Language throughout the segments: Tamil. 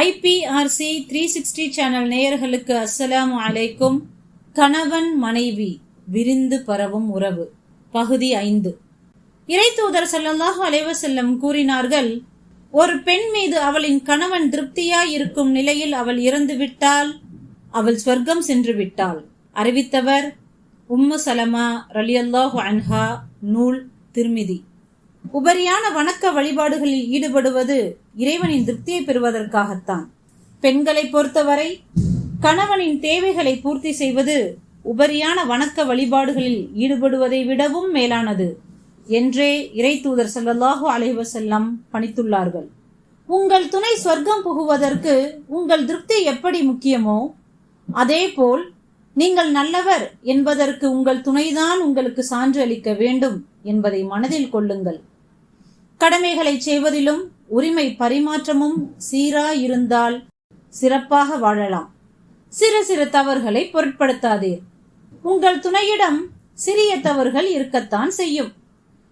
ஐபிஆர்சி த்ரீ சிக்ஸ்டி சேனல் நேயர்களுக்கு அஸ்ஸலாமு அலைக்கும். கணவன் மனைவி விரிந்து பரவும் உறவு. பகுதி ஐந்து. இறை தூதர் அலைஹி அலைவசல்லம் கூறினார்கள் ஒரு பெண் மீது அவளின் கணவன் திருப்தியாய் இருக்கும் நிலையில் அவள் இறந்து விட்டால் அவள் ஸ்வர்க்கம் சென்று விட்டாள். அறிவித்தவர் உம்மு சலமா ரலியல்லாஹு அன்ஹா நூல் திருமிதி. உபரியான வணக்க வழிபாடுகளில் ஈடுபடுவது இறைவனின் திருப்தியை பெறுவதற்காகத்தான். பெண்களை பொறுத்தவரை கணவனின் தேவைகளை பூர்த்தி செய்வது உபரியான வணக்க வழிபாடுகளில் ஈடுபடுவதை விடவும் மேலானது என்றே இறை தூதர் ஸல்லல்லாஹு அலைவசல்லம் பணித்துள்ளார்கள். உங்கள் துணை சொர்க்கம் புகுவதற்கு உங்கள் திருப்தி எப்படி முக்கியமோ அதேபோல் நீங்கள் நல்லவர் என்பதற்கு உங்கள் துணைதான் உங்களுக்கு சான்று அளிக்க வேண்டும் என்பதை மனதில் கொள்ளுங்கள். கடமைகளை செய்வதிலும் உரிமை பரிமாற்றமும் சீராயிருந்தால் சிறப்பாக வாழலாம். சிறு சிறு தவறுகளை பொருட்படுத்தாதீர். உங்கள் துணையிடம் சிறிய தவறுகள் இருக்கத்தான் செய்யும்.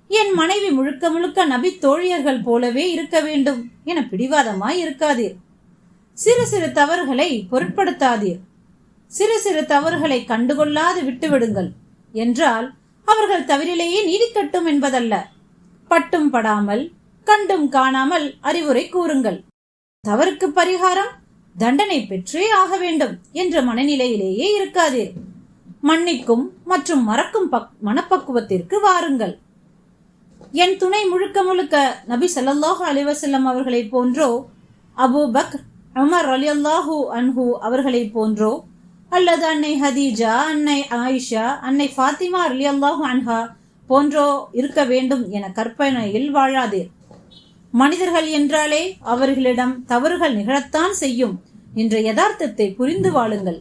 என் மனைவி முழுக்க முழுக்க நபி தோழியர்கள் போலவே இருக்க வேண்டும் என பிடிவாதமாய் இருக்காதீர். சிறு சிறு தவறுகளை பொருட்படுத்தாதீர். சிறு சிறு தவறுகளை கண்டுகொள்ளாது விட்டுவிடுங்கள். என்றால் அவர்கள் தவறிலேயே நீடிக்கட்டும் என்பதல்ல. பட்டும் படாமல் கண்டும் காணாமல் அறிவுரை கூறுங்கள். தவறுக்கு பரிகாரம் தண்டனை பெற்றே ஆக வேண்டும் என்ற மனநிலையிலேயே இருக்காதீர். மன்னிக்கும் மற்றும் மறக்கும் பக்- மனப்பக்குவத்திற்கு வாருங்கள். என் துணை முழுக்க முழுக்க நபி சல்லாஹூ அலிவசல்லம் வஸல்லம் அவர்களைப் போன்றோ அபூ பக்ர் உமர் ரலியல்லாஹு அன்ஹு அவர்களைப் போன்றோ அல்லது அன்னை ஹதீஜா அன்னை ஆயிஷா அன்னை ஃபாத்திமா ரலியல்லாஹு அன்ஹா போன்றோ இருக்க வேண்டும் என கற்பனையில் வாழாதீர் மனிதர்கள் என்றாலே அவர்களிடம் தவறுகள் நிகழத்தான் செய்யும் என்ற யதார்த்தத்தை புரிந்து வாழுங்கள்.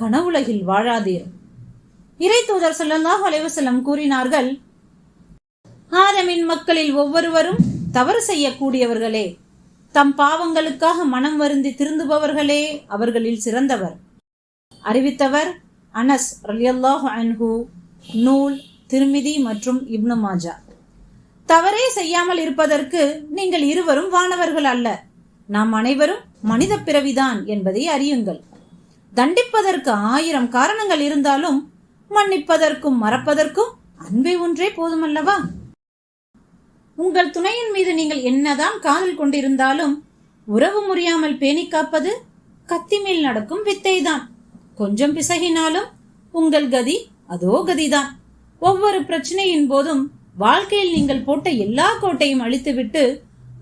கனவுலகில் வாழாதீர். இறை தூதர் ஸல்லல்லாஹு அலைஹி கூறினார்கள் ஆதமின் மக்களில் ஒவ்வொருவரும் தவறு செய்யக்கூடியவர்களே. தம் பாவங்களுக்காக மனம் வருந்தி திருந்துபவர்களே அவர்களில் சிறந்தவர். அறிவித்தவர் அனஸ் ரலியல்லாஹு அன்ஹு நூல் திருமிதி மற்றும் இப்னு மாஜா. தவறே செய்யாமல் இருப்பதற்கு நீங்கள் இருவரும் வானவர்கள் அல்ல. நாம் அனைவரும் மனித பிறவிதான் என்பதை அறியுங்கள். தண்டிப்பதற்கு ஆயிரம் காரணங்கள் இருந்தாலும் மன்னிப்பதற்கும் மறப்பதற்கும் அன்பை ஒன்றே போதுமல்லவா? உங்கள் துணையின் மீது நீங்கள் என்னதான் காதல் கொண்டிருந்தாலும் உறவு முறியாமல் பேணி காப்பது கத்தி மேல் நடக்கும் வித்தைதான். கொஞ்சம் பிசகினாலும் உங்கள் கதி அதோ கதிதான். ஒவ்வொரு பிரச்சனையின் போதும் வாழ்க்கையில் நீங்கள் போட்ட எல்லா கோட்டையும் அழித்துவிட்டு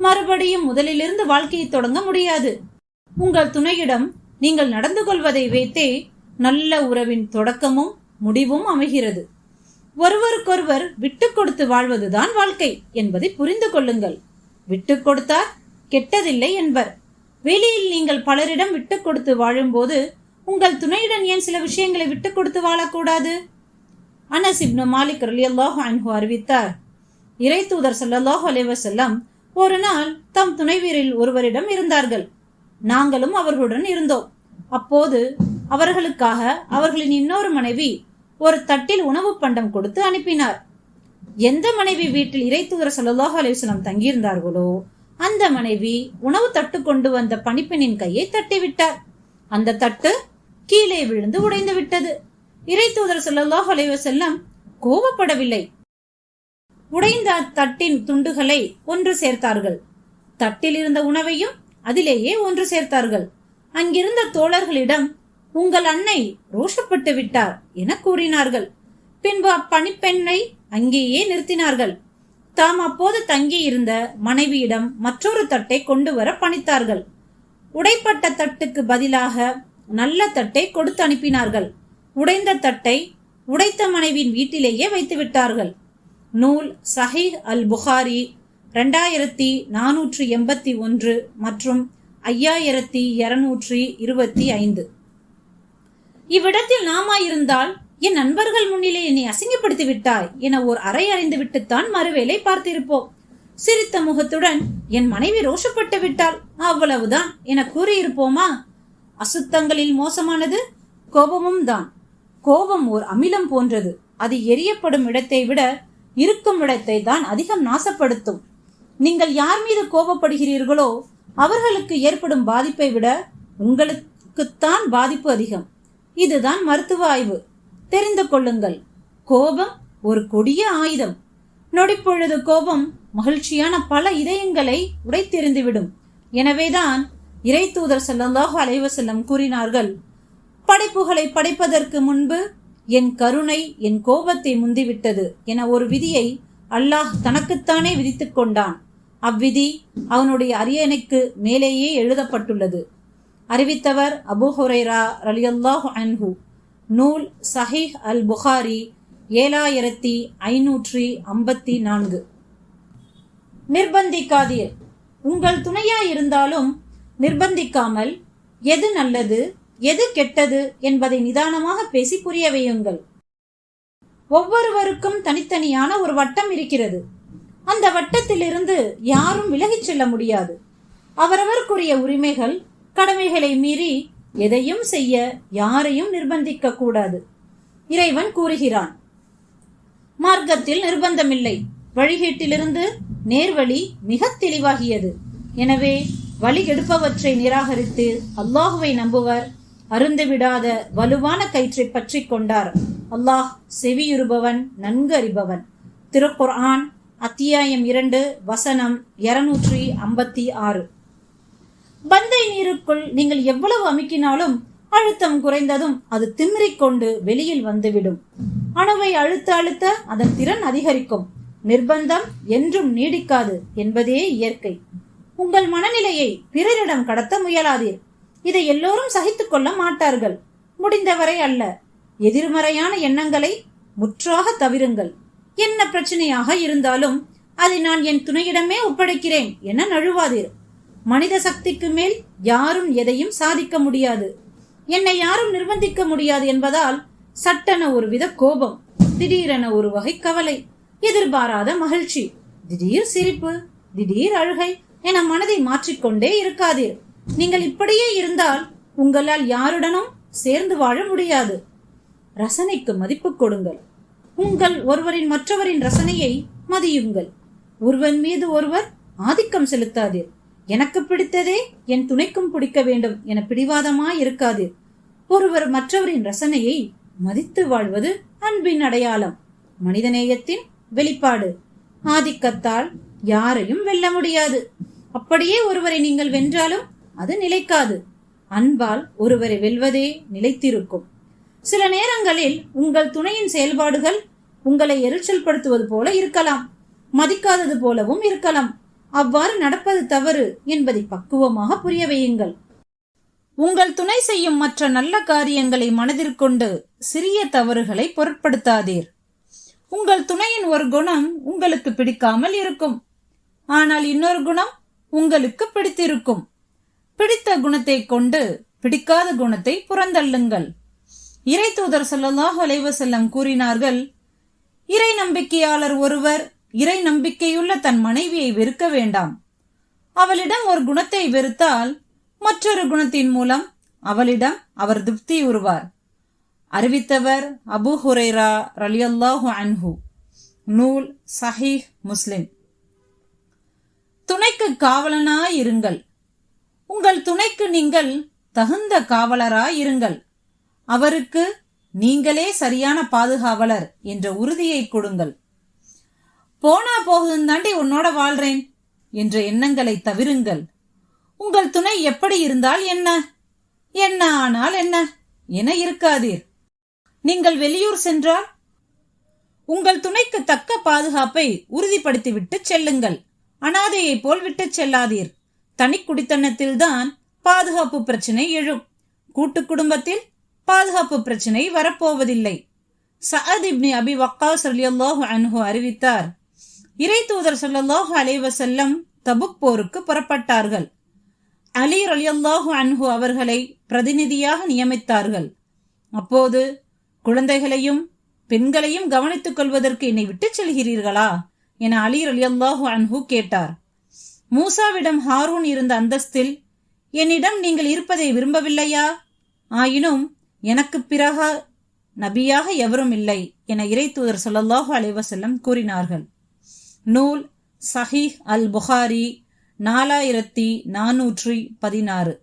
மறுபடியும் முதலிலிருந்து வாழ்க்கையை தொடங்க முடியாது. உங்கள் துணையிடம் நீங்கள் நடந்து கொள்வதை வைத்தே நல்ல உறவின் தொடக்கமும் முடிவும் அமைகிறது. ஒருவருக்கொருவர் விட்டு கொடுத்து வாழ்வதுதான் வாழ்க்கை என்பதை புரிந்து கொள்ளுங்கள். விட்டு கொடுத்தார் கெட்டதில்லை என்பர். வெளியில் நீங்கள் பலரிடம் விட்டு கொடுத்து வாழும்போது உங்கள் துணையுடன் ஏன் சில விஷயங்களை விட்டு கொடுத்து வாழக்கூடாது? அனஸ் இப்னு மாலிக் ரலியல்லாஹு அன்ஹு அறிவித்தார். இறை தூதர் ஸல்லல்லாஹு அலைவசல்லம் ஒரு நாள் தம் துணைவீரில் ஒருவரிடம் இருந்தார்கள். நாங்களும் அவர்களுடன் இருந்தோம். அப்போது அவர்களுக்காக அவர்களின் இன்னொரு மனைவி ஒரு தட்டில் உணவு பண்டம் கொடுத்து அனுப்பினார். எந்த மனைவி வீட்டில் இறை தூதர் சல்லாஹ் அலைஹி தங்கியிருந்தார்களோ அந்த மனைவி உணவு தட்டு கொண்டு வந்த பணிப்பெண்ணின் கையை தட்டிவிட்டார். அந்த தட்டு கீழே விழுந்து உடைந்து விட்டது. இறை தூதர் செல்லல்லாஹ் செல்லம் கோபப்படவில்லை உடைந்த தட்டின் துண்டுகளை ஒன்று சேர்த்தார்கள். தட்டில் இருந்த உணவையும் அதிலேயே ஒன்று சேர்த்தார்கள். அங்கிருந்த தோழர்களிடம் உங்கள் அன்னை ரோஷப்பட்டு விட்டார் என கூறினார்கள். பின்பு அப்பணிப்பெண்ணை அங்கேயே நிறுத்தினார்கள். தாம் அப்போது தங்கியிருந்த மனைவியிடம் மற்றொரு தட்டை கொண்டு வர பணித்தார்கள். உடைப்பட்ட தட்டுக்கு பதிலாக நல்ல தட்டை கொடுத்து அனுப்பினார்கள். உடைந்த தட்டை உடைத்த மனைவியின் வீட்டிலேயே வைத்து விட்டார்கள் நூல் சஹீஹ் அல் புகாரி ரெண்டாயிரத்தி நானூற்றி எண்பத்தி ஒன்று மற்றும் ஐயாயிரத்தி இருநூற்றி இருபத்தி ஐந்து. இவ்விடத்தில் நாமா இருந்தால் என் நண்பர்கள் முன்னிலே என்னை அசிங்கப்படுத்தி விட்டாய் என ஓர் அறை அறிந்து விட்டுத்தான் மறுவேளை பார்த்திருப்போம். சிரித்த முகத்துடன் என் மனைவி ரோஷப்பட்டு விட்டாள். அவ்வளவுதான் என கூறியிருப்போமா? அசுத்தங்களில் மோசமானது கோபமும் தான் கோபம் ஓர் அமிலம் போன்றது. அது எரியப்படும் இடத்தை விட இருக்கும் இடத்தை தான் அதிகம் நாசப்படுத்தும். நீங்கள் யார் மீது கோபப்படுகிறீர்களோ அவர்களுக்கு ஏற்படும் பாதிப்பை விட உங்களுக்குத்தான் பாதிப்பு அதிகம். இதுதான் மருத்துவ ஆய்வு. தெரிந்து கொள்ளுங்கள். கோபம் ஒரு கொடிய ஆயுதம். நொடிப்பொழுது கோபம் மகிழ்ச்சியான பல இதயங்களை உடைத்தெறிந்துவிடும். எனவேதான் இறை தூதர் செல்லந்தாக அலைவசல்லம் கூறினார்கள் படைப்புகளை படைப்பதற்கு முன்பு என் கருணை என் கோபத்தை முந்திவிட்டது என ஒரு விதியை அல்லாஹ் தனக்குத்தானே விதித்து கொண்டான். அவ்விதி அவனுடைய அரியணைக்கு மேலேயே எழுதப்பட்டுள்ளது. அறிவித்தவர் அபு ஹுரைரா ரலியல்லாஹ் அன்ஹு. நூல் சஹீஹ் அல் புகாரி ஏழாயிரத்தி ஐநூற்றி ஐம்பத்தி நான்கு. நிர்பந்திக்காதீர். உங்கள் துணையா இருந்தாலும் நிர்பந்திக்காமல் எது நல்லது? எது கெட்டது என்பதை நிதானமாக பேசி புரிய வையுங்கள். ஒவ்வொருவருக்கும் தனித்தனியான ஒரு வட்டம் இருக்கிறது. அந்த வட்டத்திலிருந்து யாரும் விலகிச் செல்ல முடியாது. அவரவருக்குரிய உரிமைகள் கடமைகளை மீறி எதையும் செய்ய யாரையும் நிர்பந்திக்க கூடாது. இறைவன் கூறுகிறான் மார்க்கத்தில் நிர்பந்தமில்லை. வழிகேட்டிலிருந்து நேர்வழி மிக தெளிவாகியது. எனவே வழி எடுப்பவற்றை நிராகரித்து அல்லாஹுவை நம்புவர். அருந்துவிடாத வலுவான கயிற்றை பற்றி கொண்டார். அல்லாஹ் செவியுறுபவன் நன்கு அறிபவன் திருக்குர்ஆன் அத்தியாயம் இரண்டு வசனம் இருநூற்றி ஐம்பத்தி ஆறு. பந்தை நீருக்குள் நீங்கள் எவ்வளவு அமுக்கினாலும் அழுத்தம் குறைந்ததும் அது திமிரிக்கொண்டு வெளியில் வந்துவிடும். அணுவை அழுத்த அழுத்த அதன் திறன் அதிகரிக்கும். நிர்பந்தம் என்றும் நீடிக்காது என்பதே இயற்கை. உங்கள் மனநிலையை பிறரிடம் கடத்த முயலாதீர். இதை எல்லோரும் சகித்துக்கொள்ள மாட்டார்கள். முடிந்தவரை அல்ல. எதிர்மறையான எண்ணங்களை முற்றாக தவிருங்கள். என்ன பிரச்சனையாக இருந்தாலும் அதை நான் என் துணையிடமே ஒப்படைக்கிறேன் என நழுவாதீர். மனித சக்திக்கு மேல் யாரும் எதையும் சாதிக்க முடியாது. என்னை யாரும் நிர்பந்திக்க முடியாது என்பதால் சட்டென ஒருவித கோபம் திடீரென ஒரு வகை கவலை எதிர்பாராத மகிழ்ச்சி திடீர் சிரிப்பு திடீர் அழுகை என மனதை மாற்றிக்கொண்டே இருக்காதீர். நீங்கள் இப்படியே இருந்தால் உங்களால் யாருடனும் சேர்ந்து வாழ முடியாது. ரசனைக்கு மதிப்பு கொடுங்கள். உங்கள் ஒருவரின் மற்றவரின் ரசனையை மதியுங்கள். ஒருவன் மீது ஒருவர் ஆதிக்கம் செலுத்தாதீர். எனக்கு பிடித்ததே என் துணைக்கும் பிடிக்க வேண்டும் என பிடிவாதமாய் இருக்காதீர். ஒருவர் மற்றவரின் ரசனையை மதித்து வாழ்வது அன்பின் அடையாளம். மனிதநேயத்தின் வெளிப்பாடு. ஆதிக்கத்தால் யாரையும் வெல்ல முடியாது. அப்படியே ஒருவரை நீங்கள் வென்றாலும் அது நிலைக்காது. அன்பால் ஒருவரை வெல்வதே நிலைத்திருக்கும். சில நேரங்களில் உங்கள் துணையின் செயல்பாடுகள் உங்களை எரிச்சல் படுத்துவது போல இருக்கலாம் மதிக்காதது போலவும் இருக்கலாம். அவ்வாறு நடப்பது தவறு என்பதை பக்குவமாக புரிய வையுங்கள். உங்கள் துணை செய்யும் மற்ற நல்ல காரியங்களை மனதிற்கொண்டு சிறிய தவறுகளை பொருட்படுத்தாதீர். உங்கள் துணையின் ஒரு குணம் உங்களுக்கு பிடிக்காமல் இருக்கும். ஆனால் இன்னொரு குணம் உங்களுக்கு பிடித்திருக்கும். பிடித்த குணத்தை கொண்டு பிடிக்காத குணத்தை புறந்தள்ளுங்கள். இறை தூதர் ஸல்லல்லாஹு அலைவசல்லம் கூறினார்கள் இறை நம்பிக்கையாளர் ஒருவர் இறை நம்பிக்கையுள்ள தன் மனைவியை வெறுக்க வேண்டாம். அவளிடம் ஒரு குணத்தை வெறுத்தால் மற்றொரு குணத்தின் மூலம் அவளிடம் அவர் திருப்தியுறுவார் அறிவித்தவர் அபு ஹுரைரா ரலியல்லாஹு அன்ஹு. நூல் சஹீஹ் முஸ்லிம். துணைக்கு காவலனாய் இருங்கள் உங்கள் துணைக்கு நீங்கள் தகுந்த காவலராய் இருங்கள் அவருக்கு நீங்களே சரியான பாதுகாவலர் என்ற உறுதியை கொடுங்கள். போனா போகுதும் தாண்டி உன்னோட வாழ்றேன் என்ற எண்ணங்களை தவிருங்கள். உங்கள் துணை எப்படி இருந்தால் என்ன? என்ன ஆனால் என்ன? என இருக்காதீர். நீங்கள் வெளியூர் சென்றால் உங்கள் துணைக்கு தக்க பாதுகாப்பை உறுதிப்படுத்திவிட்டு செல்லுங்கள். அனாதையைப் போல் விட்டுச் செல்லாதீர். தனி குடித்தனத்தில்தான் பாதுகாப்பு பிரச்சனை எழும். கூட்டு குடும்பத்தில் பாதுகாப்பு பிரச்சனை வரப்போவதில்லை. சஅத் இப்னி அபி வக்காஸ் ரலியல்லாஹு அன்ஹு அறிவித்தார் இறை தூதர் சொல்லல்லாஹு அலைவசல்லம் வஸல்லம் தபுக் போருக்கு புறப்பட்டார்கள். அலி அலியல்லாஹு அன்ஹு அவர்களை பிரதிநிதியாக நியமித்தார்கள். அப்போது குழந்தைகளையும் பெண்களையும் கவனித்துக் கொள்வதற்கு என்னை விட்டுச் செல்கிறீர்களா? என அலி அலியல்லாஹு அன்ஹு கேட்டார். மூசாவிடம் ஹாரூன் இருந்த அந்தஸ்தில் என்னிடம் நீங்கள் இருப்பதை விரும்பவில்லையா? ஆயினும் எனக்கு பிறக நபியாக எவரும் இல்லை என இறை தூதர் ஸல்லல்லாஹு அலைஹி கூறினார்கள். நூல் சஹீஹ் அல் புகாரி நாலாயிரத்தி நானூற்றி பதினாறு.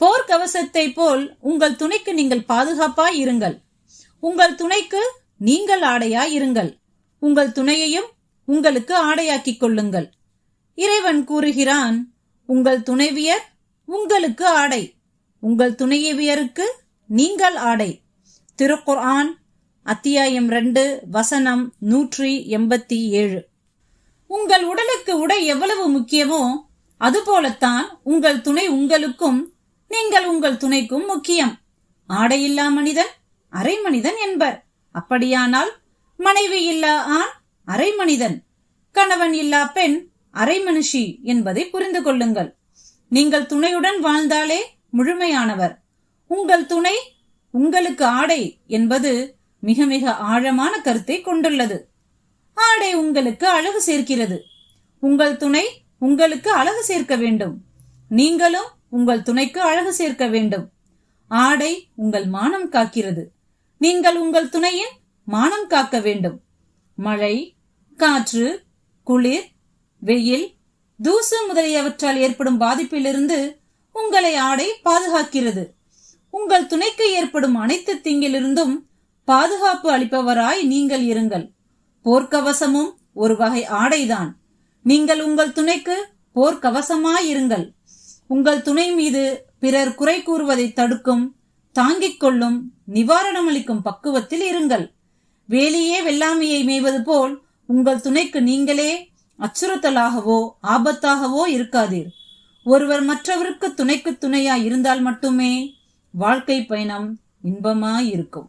போர்க்கவசத்தை போல் உங்கள் துணைக்கு நீங்கள் பாதுகாப்பாய் இருங்கள். உங்கள் துணைக்கு நீங்கள் ஆடையாய் இருங்கள். உங்கள் துணையையும் உங்களுக்கு ஆடையாக்கிக் கொள்ளுங்கள். இறைவன் கூறுகிறான் உங்கள் துணைவியர் உங்களுக்கு ஆடை. உங்கள் துணைவியருக்கு நீங்கள் ஆடை. திருக்குர்ஆன் அத்தியாயம் ரெண்டு வசனம் நூற்றி எண்பத்தி ஏழு. உங்கள் உடலுக்கு உடை எவ்வளவு முக்கியமோ அதுபோலத்தான் உங்கள் துணை உங்களுக்கும் நீங்கள் உங்கள் துணைக்கும் முக்கியம். ஆடையில்லா மனிதன் அரை மனிதன் என்பர். அப்படியானால் மனைவி இல்லா ஆண் அரை மனிதன். கணவன் இல்லா பெண் அரை மனுஷி என்பதை புரிந்து கொள்ளுங்கள். நீங்கள் துணையுடன் வாழ்ந்தாலே முழுமையானவர். உங்கள் துணை உங்களுக்கு ஆடை என்பது மிக மிக ஆழமான கருத்தை கொண்டுள்ளது. ஆடை உங்களுக்கு அழகு சேர்க்கிறது. உங்கள் துணை உங்களுக்கு அழகு சேர்க்க வேண்டும். நீங்களும் உங்கள் துணைக்கு அழகு சேர்க்க வேண்டும். ஆடை உங்கள் மானம் காக்கிறது. நீங்கள் உங்கள் துணையின் மானம் காக்க வேண்டும். மழை காற்று குளிர் வெயில் தூசு முதலியவற்றால் ஏற்படும் பாதிப்பிலிருந்து உங்களை ஆடை பாதுகாக்கிறது. உங்கள் துணைக்கு ஏற்படும் அனைத்து தீங்கிலிருந்தும் பாதுகாப்பு அளிப்பவராய் நீங்கள் இருங்கள். போர்க்கவசமும் ஒரு வகை ஆடைதான். நீங்கள் உங்கள் துணைக்கு போர்க்கவசமாயிருங்கள் உங்கள் துணை மீது பிறர் குறை கூறுவதை தடுக்கும் தாங்கிக் கொள்ளும் நிவாரணம் அளிக்கும் பக்குவத்தில் இருங்கள். வேலியே வெள்ளாமையை மேய்வது போல் உங்கள் துணைக்கு நீங்களே அச்சுறுத்தலாகவோ ஆபத்தாகவோ இருக்காதீர். ஒருவர் மற்றவருக்கு துணைக்கு துணையாய் இருந்தால் மட்டுமே வாழ்க்கை பயணம் இன்பமாயிருக்கும்.